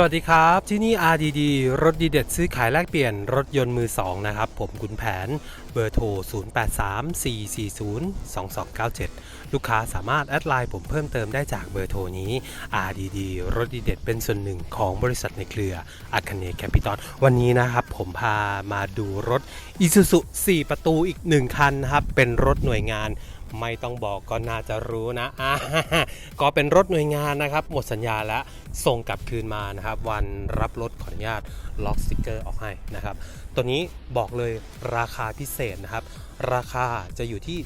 สวัสดีครับ ที่นี่ RDD รถดีเด็ดซื้อขายแลกเปลี่ยนรถยนต์มือ 2 นะครับ ผมคุณแผนเบอร์โทร 0834402297 ลูกค้าสามารถแอดไลน์ผมเพิ่มเติมได้จากเบอร์โทรนี้ RDD รถดีเด็ดเป็นส่วนหนึ่งของบริษัทในเครืออาคเนแคปิตอลวันนี้นะครับผมพามาดูรถ Isuzu 4 ประตูอีก 1 คันนะครับ เป็นรถหน่วยงาน ไม่ต้องบอกก็น่าจะรู้นะอ่าก็เป็นรถหน่วยงานนะครับ หมดสัญญาแล้วส่งกลับคืนมานะครับ วันรับรถขออนุญาตล็อกสติกเกอร์ออกให้นะครับ ตัวนี้บอกเลยราคาพิเศษนะครับ ราคาจะอยู่ที่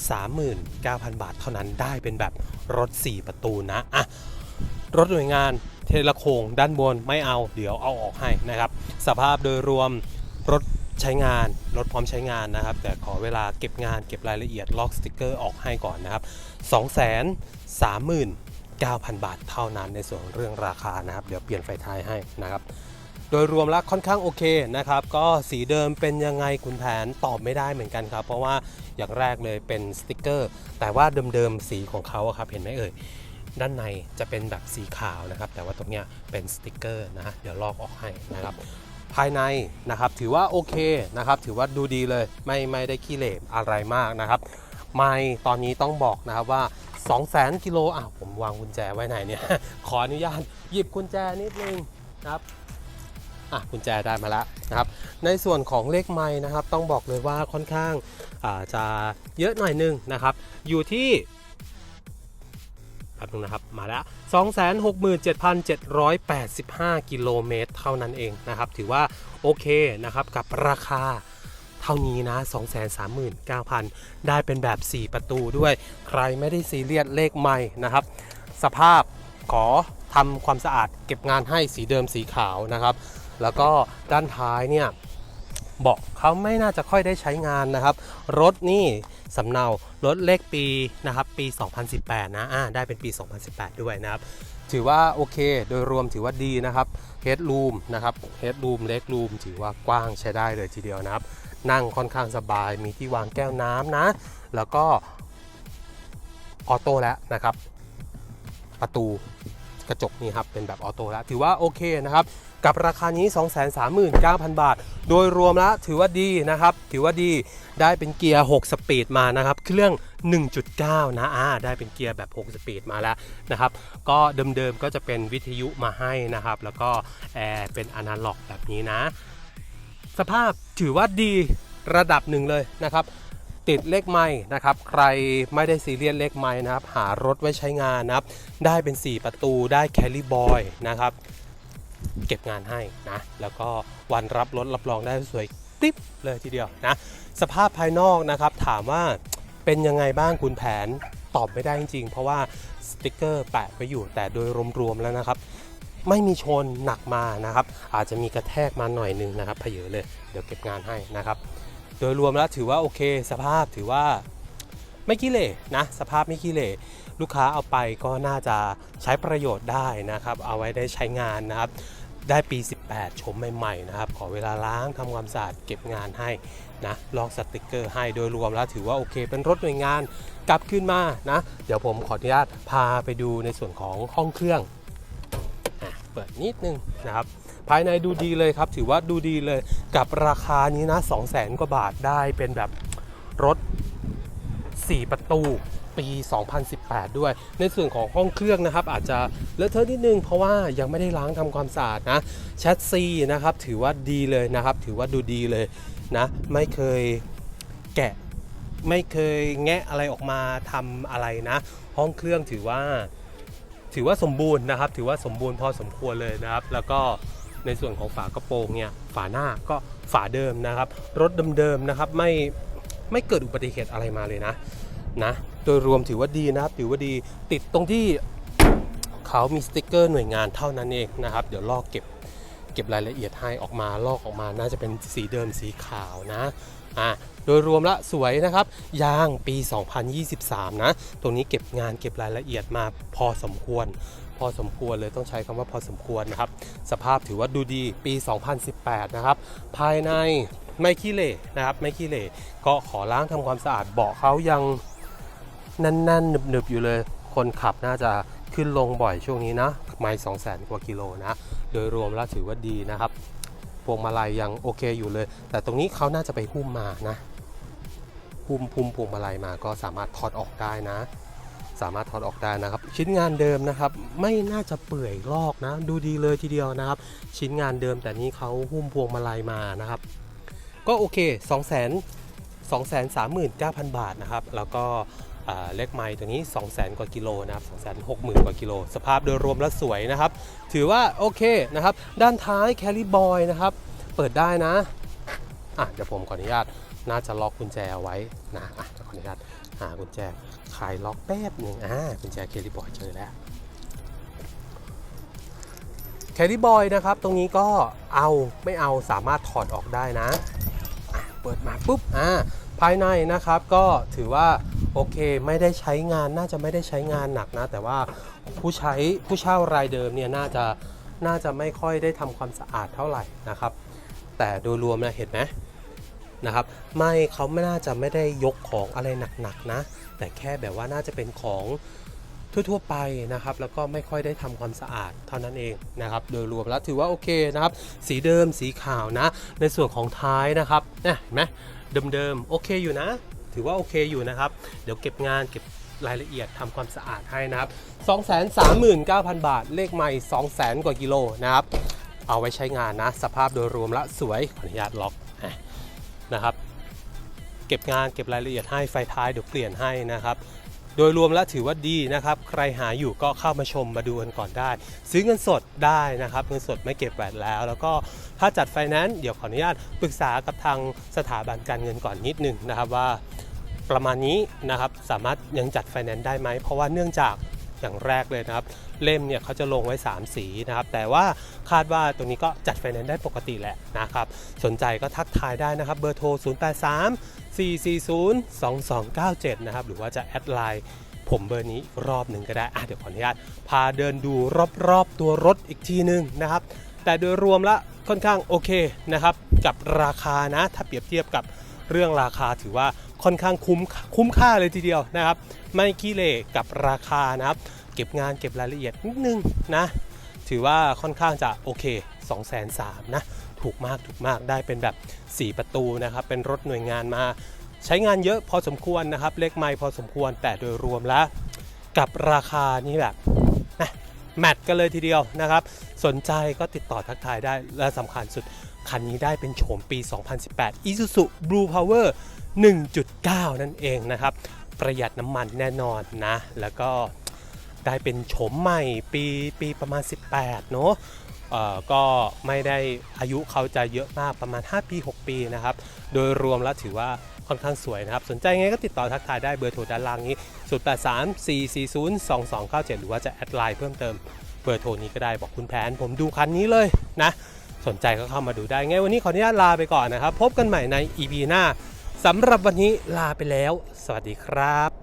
239,000 บาทเท่านั้นได้เป็นแบบรถ 4 ประตูนะอะรถหน่วยงานเทเลโคงด้านบนไม่เอาเดี๋ยวเอาออกให้นะครับ สภาพโดยรวมรถ ใช้งานรถพร้อมใช้งานนะครับ แต่ขอเวลาเก็บงานเก็บรายละเอียดล็อกสติกเกอร์ออกให้ก่อนนะครับ 239,000 บาทเท่านั้นในส่วนเรื่องราคานะครับ เดี๋ยวเปลี่ยนไฟท้ายให้นะครับ โดยรวมแล้วค่อนข้างโอเคนะครับ ก็สีเดิมเป็นยังไงคุณแผนตอบไม่ได้เหมือนกันครับ เพราะว่าอย่างแรกเลยเป็นสติกเกอร์ แต่ว่าเดิมๆสีของเขาครับเห็นไหมเอ่ยด้านในจะเป็นแบบสีขาวนะครับ แต่ว่าตรงเนี้ยเป็นสติกเกอร์นะเดี๋ยวลอกออกให้นะครับ ภายในนะครับถือว่าโอเคนะครับถือว่าดูดีเลยไม่ไม่ได้ขี้เหร่อะไรมากนะครับไม่ตอนนี้ต้องบอกนะครับว่า 2 0 0 0 0 0กิโลอะผมวางกุญแจไว้ไหนเนี่ย ขออนุญาตหยิบกุญแจนิดนึงนะครับอะกุญแจได้มาแล้วนะครับในส่วนของเลขไม้นะครับ ต้องบอกเลยว่าค่อนข้างอ่าจะเยอะหน่อยนึงนะครับ อยู่ที่ แป๊บนึงนะครับ มาแล้ว 267,785 กิโลเมตรเท่านั้นเองนะครับ ถือว่าโอเคนะครับกับราคาเท่านี้นะ 239,000 ได้เป็นแบบ 4 ประตูด้วย ใครไม่ได้ซีเรียสเลขใหม่นะครับ สภาพขอทำความสะอาดเก็บงานให้สีเดิมสีขาวนะครับ แล้วก็ด้านท้ายเนี่ย เบอกเขาไม่น่าจะค่อยได้ใช้งานนะครับ รถนี่สำเนารถเลขปีนะครับปี 2018 นะอ่าได้เป็นปี 2018 ด้วยนะครับ ถือว่าโอเคโดยรวมถือว่าดีนะครับเฮดรูมนะครับเฮดรูมเล็กรูมถือว่ากว้างใช้ได้เลยทีเดียวนะครับ นั่งค่อนข้างสบายมีที่วางแก้วน้ำนะ แล้วก็ออโต้แล้วนะครับ ประตูกระจกนี่ครับเป็นแบบออโต้แล้วถือว่าโอเคนะครับ กับราคานี้ 239,000 บาท โดยรวมแล้วถือว่าดีนะครับ ถือว่าดีได้เป็นเกียร์ 6 สปีดมานะครับ เครื่อง 1.9 นะอ่าได้เป็นเกียร์แบบ 6 สปีดมาแล้วนะครับ ก็เดิมๆก็จะเป็นวิทยุมาให้นะครับ แล้วก็แอร์เป็นอนาล็อกแบบนี้นะ สภาพถือว่าดีระดับหนึ่งเลยนะครับติดเลขไม่นะครับ ใครไม่ได้ซีเรียสเลขไม่นะครับ หารถไว้ใช้งานนะครับ ได้เป็น 4 ประตูได้แคล r ีบอยนะครับ เก็บงานให้นะ แล้วก็วันรับรถรับรองได้สวยกริบเลยทีเดียวนะ สภาพภายนอกนะครับถามว่าเป็นยังไงบ้างคุณแผนตอบไม่ได้จริงๆ เพราะว่าสติกเกอร์แปะไปอยู่แต่โดยรวมๆแล้วนะครับ ไม่มีชนหนักมานะครับ อาจจะมีกระแทกมาหน่อยนึงนะครับเพเยอเลย เดี๋ยวเก็บงานให้นะครับ โดยรวมแล้วถือว่าโอเค สภาพถือว่า ไม่ขี้เหร่นะสภาพไม่ขี้เหร่ลูกค้าเอาไปก็น่าจะใช้ประโยชน์ได้นะครับ เอาไว้ได้ใช้งานนะครับ ได้ปี 18 ชมใหม่ๆนะครับ ขอเวลาล้างทำความสะอาดเก็บงานให้นะลอกสติกเกอร์ให้โดยรวมแล้วถือว่าโอเค เป็นรถหน่วยงานกลับขึ้นมานะ เดี๋ยวผมขออนุญาตพาไปดูในส่วนของห้องเครื่องเปิดนิดนึงนะครับภายในดูดีเลยครับ ถือว่าดูดีเลยกับราคานี้นะ 2 0 0 0 0 0 กว่าบาทได้เป็นแบบรถ 4 ประตูปี 2018 ด้วย ในส่วนของห้องเครื่องนะครับ อาจจะเลอะเทอะนิดนึง เพราะว่ายังไม่ได้ล้างทำความสะอาดนะแชสซีนะครับ ถือว่าดีเลยนะครับ ถือว่าดูดีเลยนะ ไม่เคยแกะ ไม่เคยแงะอะไรออกมาทำอะไรนะ ห้องเครื่องถือว่า ถือว่าสมบูรณ์นะครับ ถือว่าสมบูรณ์พอสมควรเลยนะครับ แล้วก็ในส่วนของฝากระโปรงเนี่ยฝาหน้าก็ฝาเดิมนะครับ รถเดิมๆนะครับไม่ ไม่เกิดอุบัติเหตุอะไรมาเลยนะนะโดยรวมถือว่าดีนะครับถือว่าดีติดตรงที่เขามีสติกเกอร์หน่วยงานเท่านั้นเองนะครับ เดี๋ยวลอกเก็บเก็บรายละเอียดให้ออกมาลอกออกมาน่าจะเป็นสีเดิมสีขาวนะ อะโดยรวมละสวยนะครับ ยางปี 2023 นะ ตรงนี้เก็บงานเก็บรายละเอียดมาพอสมควร พอสมควรเลยต้องใช้คำว่าพอสมควรนะครับ สภาพถือว่าดูดีปี 2018 นะครับ ภายในไม่ขี้เหร่นะครับ ไม่ขี้เหร่ก็ขอล้างทำความสะอาดเบาะเขายังแน่นๆหนึบๆอยู่เลย คนขับน่าจะขึ้นลงบ่อยช่วงนี้นะ ไม่สองแสนกว่ากิโลนะ โดยรวมแล้วถือว่าดีนะครับ พวงมาลัยยังโอเคอยู่เลย แต่ตรงนี้เขาน่าจะไปหุ้มมานะหุ้มพุ่มพวงมาลัยมาก็สามารถถอดออกได้นะ สามารถถอดออกได้นะครับ ชิ้นงานเดิมนะครับ ไม่น่าจะเปื่อยลอกนะ ดูดีเลยทีเดียวนะครับ ชิ้นงานเดิมแต่นี้เขาหุ้มพวงมาลัยมานะครับ ก็โอเค 2 0 0 0 0 2 3 9 0 0 0 บาทนะครับ แล้วก็ เลขไม้ตัวนี้ 2 0 0 0 0 0กว่ากิโลนะครับ2 6 0 0 0 0 กว่ากิโล สภาพโดยรวมแล้วสวยนะครับ ถือว่าโอเคนะครับ ด้านท้ายแคลิบอยนะครับ เปิดได้นะอะเดี๋ยวผมขออนุญาตน่าจะล็อกกุญแจเอาไว้นะอะขออนุญาตหากุญแจคลายล็อกแป๊บหนึ่งอ่ากุญแจเคลิบอยเจอแล้วแคลิบอยนะครับ ตรงนี้ก็เอาไม่เอาสามารถถอดออกได้นะะเปิดมาปุ๊บอ่าภายในนะครับก็ถือว่า โอเค ไม่ได้ใช้งานน่าจะไม่ได้ใช้งานหนักนะ แต่ว่าผู้ใช้ผู้เช่ารายเดิมเนี่ยน่าจะน่าจะไม่ค่อยได้ทำความสะอาดเท่าไหร่นะครับ แต่โดยรวมนะเห็นไหมนะครับ ไม่เขาไม่น่าจะไม่ได้ยกของอะไรหนักๆนะ แต่แค่แบบว่าน่าจะเป็นของทั่วๆไปนะครับ แล้วก็ไม่ค่อยได้ทำความสะอาดเท่านั้นเองนะครับ โดยรวมแล้วถือว่าโอเคนะครับ สีเดิมสีขาวนะ ในส่วนของท้ายนะครับเนี่ยเห็นไหมเดิมๆโอเคอยู่นะ ถือว่าโอเคอยู่นะครับ เดี๋ยวเก็บงานเก็บรายละเอียดทำความสะอาดให้นะครับ 239,000 บาท เลขใหม่ 200,000 กว่ากิโลนะครับ เอาไว้ใช้งานนะ สภาพโดยรวมละสวยขออนุญาตล็อกนะครับ เก็บงานเก็บรายละเอียดให้ไฟท้ายเดี๋ยวเปลี่ยนให้นะครับ โดยรวมแล้วถือว่าดีนะครับ ใครหาอยู่ก็เข้ามาชมมาดูกันก่อนได้ ซื้อเงินสดได้นะครับ เงินสดไม่เก็บแวดแล้ว แล้วก็ถ้าจัดไฟแนนซ์เดี๋ยวขออนุญาตปรึกษากับทางสถาบันการเงินก่อนนิดนึงนะครับว่าประมาณนี้นะครับสามารถยังจัดไฟแนนซ์ได้ไหม เพราะว่าเนื่องจากอย่างแรกเลยนะครับ เล่มเนี่ยเขาจะลงไว้ 3 สีนะครับ แต่ว่าคาดว่าตรงนี้ก็จัดไฟแนนซ์ได้ปกติแหละนะครับ สนใจก็ทักทายได้นะครับ เบอร์โทร 083 4402297 นะครับ หรือว่าจะแอดไลน์ผมเบอร์นี้รอบหนึ่งก็ได้อะเดี๋ยวขออนุญาตพาเดินดูรอบๆตัวรถอีกทีหนึ่งนะครับ แต่โดยรวมละค่อนข้างโอเคนะครับ กับราคานะ ถ้าเปรียบเทียบกับเรื่องราคาถือว่าค่อนข้างคุ้มคุ้มค่าเลยทีเดียวนะครับ ไม่ขี้เหร่กับราคานะครับ เก็บงานเก็บรายละเอียดนิดนึงนะ ถือว่าค่อนข้างจะโอเค 2 3 0 0 0นะ ถูกมากถูกมากได้เป็นแบบ 4 ประตูนะครับ เป็นรถหน่วยงานมา ใช้งานเยอะพอสมควรนะครับ เลขไม้พอสมควรแต่โดยรวมแล้ว กับราคานี่แบบนะแมทกันเลยทีเดียวนะครับ สนใจก็ติดต่อทักทายได้และสำคัญสุดคันนี้ได้เป็นโฉมปี 2018 Isuzu Blue Power 1.9 นั่นเองนะครับ ประหยัดน้ำมันแน่นอนนะ แล้วก็ ได้เป็นโฉมใหม่ปีปีประมาณ 18 เนอะเอ่อก็ไม่ได้อายุเขาจะเยอะมากประมาณ 5 ปี 6 ปีนะครับ โดยรวมแล้วถือว่าค่อนข้างสวยนะครับ สนใจไงก็ติดต่อทักทายได้เบอร์โทรด้านล่างนี้ 083 440 2297 หรือว่าจะแอดไลน์เพิ่มเติมเบอร์โทรนี้ก็ได้บอกคุณแผน ผมดูคันนี้เลยนะ สนใจก็เข้ามาดูได้ไงวันนี้ขออนุญาตลาไปก่อนนะครับ พบกันใหม่ใน EP หน้าสำหรับวันนี้ลาไปแล้ว สวัสดีครับ